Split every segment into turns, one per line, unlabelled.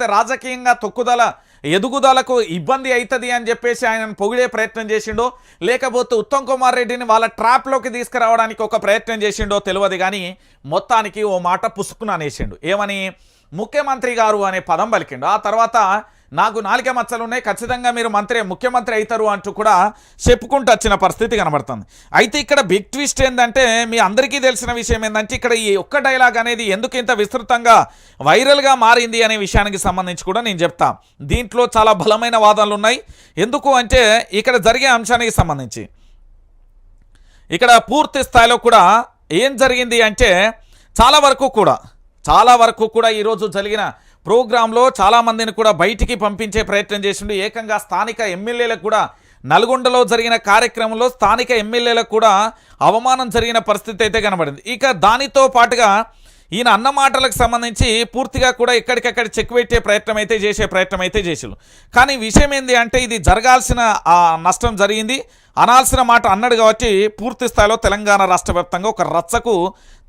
రాజకీయంగా తొక్కుదల ఎదుగుదలకు ఇబ్బంది అవుతుంది అని చెప్పేసి ఆయనను పొగిడే ప్రయత్నం చేసిండో లేకపోతే ఉత్తమ్ కుమార్ రెడ్డిని వాళ్ళ ట్రాప్లోకి తీసుకురావడానికి ఒక ప్రయత్నం చేసిండో తెలియదు కానీ మొత్తానికి ఓ మాట పుసుకున అనేసిండు. ఏమని? ముఖ్యమంత్రి గారు అనే పదం పలికిండు. ఆ తర్వాత నాకు నాలుగే మచ్చలు ఉన్నాయి. ఖచ్చితంగా మీరు మంత్రి ముఖ్యమంత్రి అవుతారు అంటూ కూడా చెప్పుకుంటూ వచ్చిన పరిస్థితి కనబడుతుంది. అయితే ఇక్కడ బిగ్ ట్విస్ట్ ఏంటంటే మీ అందరికీ తెలిసిన విషయం ఏంటంటే ఇక్కడ ఈ ఒక్క డైలాగ్ అనేది ఎందుకు ఇంత విస్తృతంగా వైరల్గా మారింది అనే విషయానికి సంబంధించి కూడా నేను చెప్తా. దీంట్లో చాలా బలమైన వాదనలు ఉన్నాయి. ఎందుకు అంటే ఇక్కడ జరిగే అంశానికి సంబంధించి. ఇక్కడ పూర్తి స్థాయిలో కూడా ఏం జరిగింది అంటే చాలా వరకు కూడా చాలా వరకు కూడా ఈరోజు జరిగిన ప్రోగ్రాంలో చాలామందిని కూడా బయటికి పంపించే ప్రయత్నం చేసిండు. ఏకంగా స్థానిక ఎమ్మెల్యేలకు కూడా నల్గొండలో జరిగిన కార్యక్రమంలో స్థానిక ఎమ్మెల్యేలకు కూడా అవమానం జరిగిన పరిస్థితి అయితే కనబడింది. ఇక దానితో పాటుగా ఈయన అన్న మాటలకు సంబంధించి పూర్తిగా కూడా ఎక్కడికక్కడ చెక్ పెట్టే ప్రయత్నం అయితే చేసే ప్రయత్నం అయితే చేసిండు. కానీ విషయం ఏంది అంటే ఇది జరగాల్సిన నష్టం జరిగింది. అనాల్సిన మాట అన్నాడు కాబట్టి పూర్తి స్థాయిలో తెలంగాణ రాష్ట్ర వ్యాప్తంగా ఒక రచ్చకు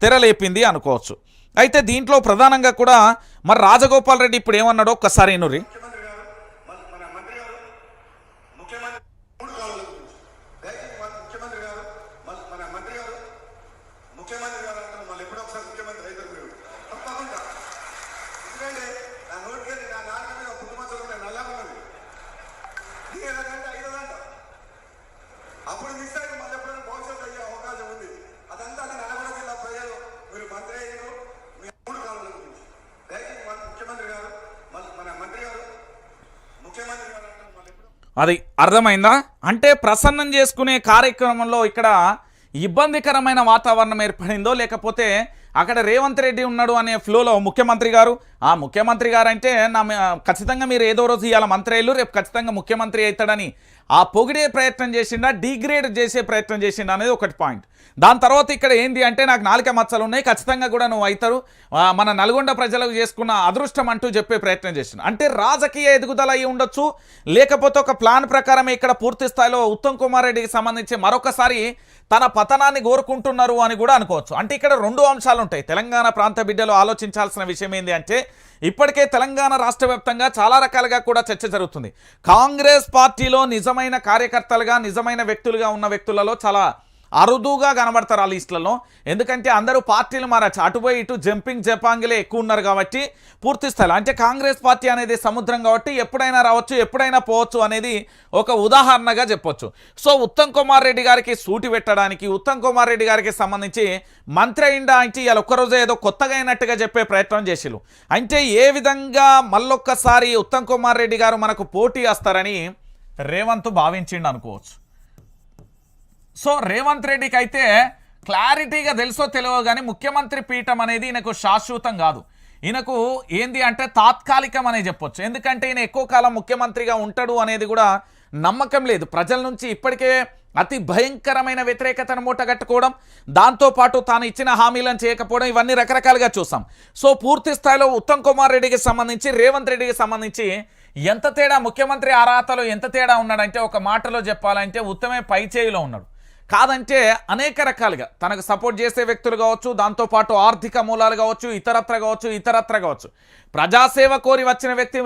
తెరలేపింది అనుకోవచ్చు. అయితే దీంట్లో ప్రధానంగా కూడా మరి రాజగోపాల్ రెడ్డి ఇప్పుడు ఏమన్నాడో ఒక్కసారి నూరి
Yeah గారు మన మన మంత్రి గారు ముఖ్యమంత్రి మూడు కాలాల గురించి దయచేసి మన ముఖ్యమంత్రి గారు మన మన మంత్రి గారు ముఖ్యమంత్రి గారు అంటే మళ్ళీ ఎప్పుడో ఒకసారి ముఖ్యమంత్రి అవుతారు మీరు తప్పకుండా ఎందుకంటే నా నోటికి నా నాన్న మీద పుట్టుమచ్చలు ఉన్నాయి నల్లగా ఉన్నది దిగేదంటే ఐదదంట అప్పుడు మిస్ అయితే మళ్ళీ ఎప్పుడైనా భవిష్యత్తు అయ్యే అవకాశం ఉంది అదంతా అది నల్గొండ జిల్లా ప్రజలు మీరు మంత్రి అయ్యారు మీ మూడు కాలాల గురించి దయచేసి మన ముఖ్యమంత్రి గారు మన మన మంత్రి గారు ముఖ్యమంత్రి గారు అంటే మళ్ళీ ఎప్పుడో
అది అర్థమైందా? అంటే ప్రసన్నం చేసుకునే కార్యక్రమంలో ఇక్కడ ఇబ్బందికరమైన వాతావరణం ఏర్పడిందో లేకపోతే అక్కడ రేవంత్ రెడ్డి ఉన్నాడు అనే ఫ్లోలో ముఖ్యమంత్రి గారు. ఆ ముఖ్యమంత్రి గారు అంటే నా ఖచ్చితంగా మీరు ఏదో రోజు ఇవాళ మంత్రి అయ్యారు రేపు ఖచ్చితంగా ముఖ్యమంత్రి అవుతాడని ఆ పొగిడే ప్రయత్నం చేసిండా డిగ్రేడ్ చేసే ప్రయత్నం చేసిండా అనేది ఒకటి పాయింట్. దాని తర్వాత ఇక్కడ ఏంది అంటే నాకు నాలుక మచ్చలు ఉన్నాయి ఖచ్చితంగా కూడా నువ్వు అవుతారు. మన నల్గొండ ప్రజలకు చేసుకున్న అదృష్టం అంటూ చెప్పే ప్రయత్నం చేసిండు. అంటే రాజకీయ ఎదుగుదల అయి ఉండొచ్చు లేకపోతే ఒక ప్లాన్ ప్రకారం ఇక్కడ పూర్తి స్థాయిలో ఉత్తమ్ కుమార్ రెడ్డికి సంబంధించి మరొకసారి తన పతనాన్ని కోరుకుంటున్నారు అని కూడా అనుకోవచ్చు. అంటే ఇక్కడ రెండు అంశాలు ఉంటాయి. తెలంగాణ ప్రాంత బిడ్డలు ఆలోచించాల్సిన విషయం ఏంది అంటే ఇప్పటికే తెలంగాణ రాష్ట్ర వ్యాప్తంగా చాలా రకాలుగా కూడా చర్చ జరుగుతుంది. కాంగ్రెస్ పార్టీలో నిజమైన కార్యకర్తలుగా నిజమైన వ్యక్తులుగా ఉన్న వ్యక్తులలో చాలా అరుదుగా కనబడతారు ఆ లిస్టులలో. ఎందుకంటే అందరూ పార్టీలు మారచ్చు అటుపోయి ఇటు జంపింగ్ జపాంగిలే ఎక్కువ ఉన్నారు కాబట్టి పూర్తి స్థాయిలో. అంటే కాంగ్రెస్ పార్టీ అనేది సముద్రం కాబట్టి ఎప్పుడైనా రావచ్చు ఎప్పుడైనా పోవచ్చు అనేది ఒక ఉదాహరణగా చెప్పొచ్చు. సో ఉత్తమ్ కుమార్ రెడ్డి గారికి సూటి పెట్టడానికి ఉత్తమ్ కుమార్ రెడ్డి గారికి సంబంధించి మంత్రి అయిండా అంటే ఇవాళ ఒక్కరోజు ఏదో కొత్తగా అయినట్టుగా చెప్పే ప్రయత్నం చేసిరు అంటే ఏ విధంగా మళ్ళొక్కసారి ఉత్తమ్ కుమార్ రెడ్డి గారు మనకు పోటీ వస్తారని రేవంత్ భావించిండు అనుకోవచ్చు. సో రేవంత్ రెడ్డికి అయితే క్లారిటీగా తెలుసో తెలియదు కానీ ముఖ్యమంత్రి పీఠం అనేది ఈయనకు శాశ్వతం కాదు. ఈయనకు ఏంది అంటే తాత్కాలికం అనే చెప్పొచ్చు. ఎందుకంటే ఈయన ఎక్కువ కాలం ముఖ్యమంత్రిగా ఉంటాడు అనేది కూడా నమ్మకం లేదు. ప్రజల నుంచి ఇప్పటికే అతి భయంకరమైన వ్యతిరేకతను మూటగట్టుకోవడం దాంతోపాటు తాను ఇచ్చిన హామీలను చేయకపోవడం ఇవన్నీ రకరకాలుగా చూసాం. సో పూర్తి స్థాయిలో ఉత్తమ్ కుమార్ రెడ్డికి సంబంధించి రేవంత్ రెడ్డికి సంబంధించి ఎంత తేడా ముఖ్యమంత్రి అర్హతలో ఎంత తేడా ఉన్నాడంటే ఒక మాటలో చెప్పాలంటే ఉత్తమే పై చేయిలో ఉన్నాడు. కాదంటే అనేక రకాలుగా తనకు సపోర్ట్ చేసే వ్యక్తులు కావచ్చు దాంతోపాటు ఆర్థిక మూలాలు కావచ్చు ఇతరత్ర కావచ్చు ఇతరత్ర కావచ్చు. ప్రజాసేవ కోరి వచ్చిన వ్యక్తి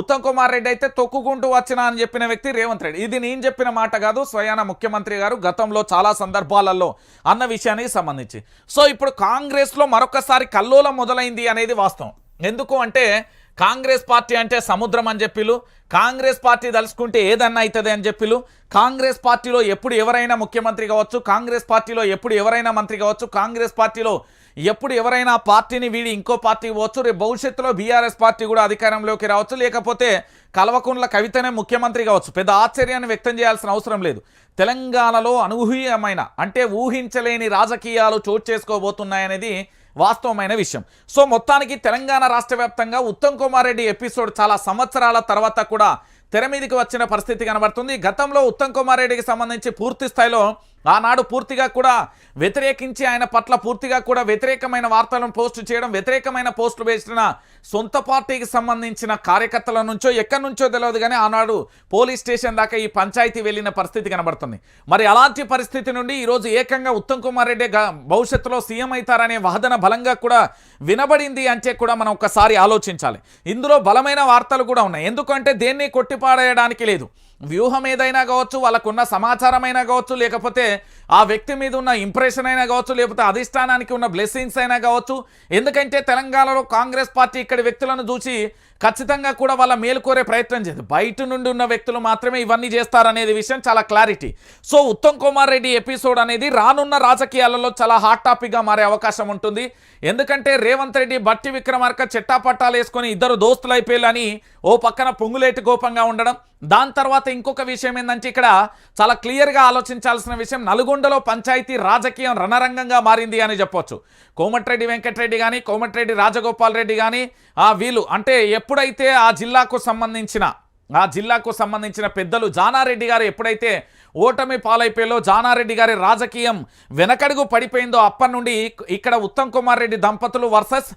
ఉత్తమ్ కుమార్ రెడ్డి అయితే తొక్కుకుంటూ వచ్చిన అని చెప్పిన వ్యక్తి రేవంత్ రెడ్డి. ఇది నేను చెప్పిన మాట కాదు స్వయాన ముఖ్యమంత్రి గారు గతంలో చాలా సందర్భాలలో అన్న విషయానికి సంబంధించి. సో ఇప్పుడు కాంగ్రెస్లో మరొకసారి కల్లోలం మొదలైంది అనేది వాస్తవం. ఎందుకు అంటే కాంగ్రెస్ పార్టీ అంటే సముద్రం అని చెప్పిలు కాంగ్రెస్ పార్టీ తలుచుకుంటే ఏదన్నా అవుతుంది అని చెప్పిలు కాంగ్రెస్ పార్టీలో ఎప్పుడు ఎవరైనా ముఖ్యమంత్రి కావచ్చు కాంగ్రెస్ పార్టీలో ఎప్పుడు ఎవరైనా మంత్రి కావచ్చు కాంగ్రెస్ పార్టీలో ఎప్పుడు ఎవరైనా పార్టీని వీడి ఇంకో పార్టీకి పోవచ్చు రేపు భవిష్యత్తులో బీఆర్ఎస్ పార్టీ కూడా అధికారంలోకి రావచ్చు లేకపోతే కల్వకుండ్ల కవితనే ముఖ్యమంత్రి కావచ్చు. పెద్ద ఆశ్చర్యాన్ని వ్యక్తం చేయాల్సిన అవసరం లేదు. తెలంగాణలో అనూహ్యమైన అంటే ఊహించలేని రాజకీయాలు చోటు చేసుకోబోతున్నాయనేది వాస్తవమైన విషయం. సో మొత్తానికి తెలంగాణ రాష్ట్ర వ్యాప్తంగా ఉత్తమ్ కుమార్ రెడ్డి ఎపిసోడ్ చాలా సంవత్సరాల తర్వాత కూడా తెర మీదకి వచ్చిన పరిస్థితి కనబడుతుంది. గతంలో ఉత్తమ్ కుమార్ రెడ్డికి సంబంధించి పూర్తి స్థాయిలో ఆనాడు పూర్తిగా కూడా వ్యతిరేకించి ఆయన పట్ల పూర్తిగా కూడా వ్యతిరేకమైన వార్తలను పోస్టు చేయడం వ్యతిరేకమైన పోస్టులు వేసిన సొంత పార్టీకి సంబంధించిన కార్యకర్తల నుంచో ఎక్కడి నుంచో తెలియదు కానీ ఆనాడు పోలీస్ స్టేషన్ దాకా ఈ పంచాయతీ వెళ్ళిన పరిస్థితి కనబడుతుంది. మరి అలాంటి పరిస్థితి నుండి ఈరోజు ఏకంగా ఉత్తమ్ కుమార్ రెడ్డి భవిష్యత్తులో సీఎం అవుతారనే వాదన బలంగా కూడా వినబడింది అంటే కూడా మనం ఒకసారి ఆలోచించాలి. ఇందులో బలమైన వార్తలు కూడా ఉన్నాయి. ఎందుకంటే దేన్ని కొట్టిపాడేయడానికి లేదు. వ్యూహం ఏదైనా కావచ్చు వాళ్ళకున్న సమాచారమైనా కావచ్చు లేకపోతే ఆ వ్యక్తి మీద ఉన్న ఇంప్రెషన్ అయినా కావచ్చు లేకపోతే అధిష్టానానికి ఉన్న బ్లెస్సింగ్స్ అయినా కావచ్చు ఎందుకంటే తెలంగాణలో కాంగ్రెస్ పార్టీ ఇక్కడి వ్యక్తులను చూసి ఖచ్చితంగా కూడా వాళ్ళ మేలుకోరే ప్రయత్నం చేయదు బయట నుండి ఉన్న వ్యక్తులు మాత్రమే ఇవన్నీ చేస్తారనేది విషయం చాలా clarity so Uttam Kumar Reddy episode అనేది రానున్న రాజకీయాలలో చాలా హాట్ టాపిక్గా మారే అవకాశం ఉంటుంది. ఎందుకంటే రేవంత్ రెడ్డి బట్టి విక్రమార్క చెట్టాపట్టాలు వేసుకొని ఇద్దరు దోస్తులు అయిపోయాలని ఓ పక్కన పొంగులేటి కోపంగా ఉండడం దాని తర్వాత ఇంకొక విషయం ఏంటంటే ఇక్కడ చాలా క్లియర్గా ఆలోచించాల్సిన విషయం నల్గొండలో పంచాయతీ రాజకీయం రణరంగంగా మారింది అని చెప్పొచ్చు. కోమటిరెడ్డి వెంకటరెడ్డి కానీ కోమటిరెడ్డి రాజగోపాల్ రెడ్డి కానీ ఆ వీళ్ళు అంటే ఎప్పుడైతే ఆ జిల్లాకు సంబంధించిన ఆ జిల్లాకు సంబంధించిన పెద్దలు జానారెడ్డి గారు ఎప్పుడైతే ఓటమి పాలైపోయేలో జానారెడ్డి గారి రాజకీయం వెనకడుగు పడిపోయిందో అప్పటి నుండి ఇక్కడ ఉత్తమ్ కుమార్ రెడ్డి దంపతులు వర్సెస్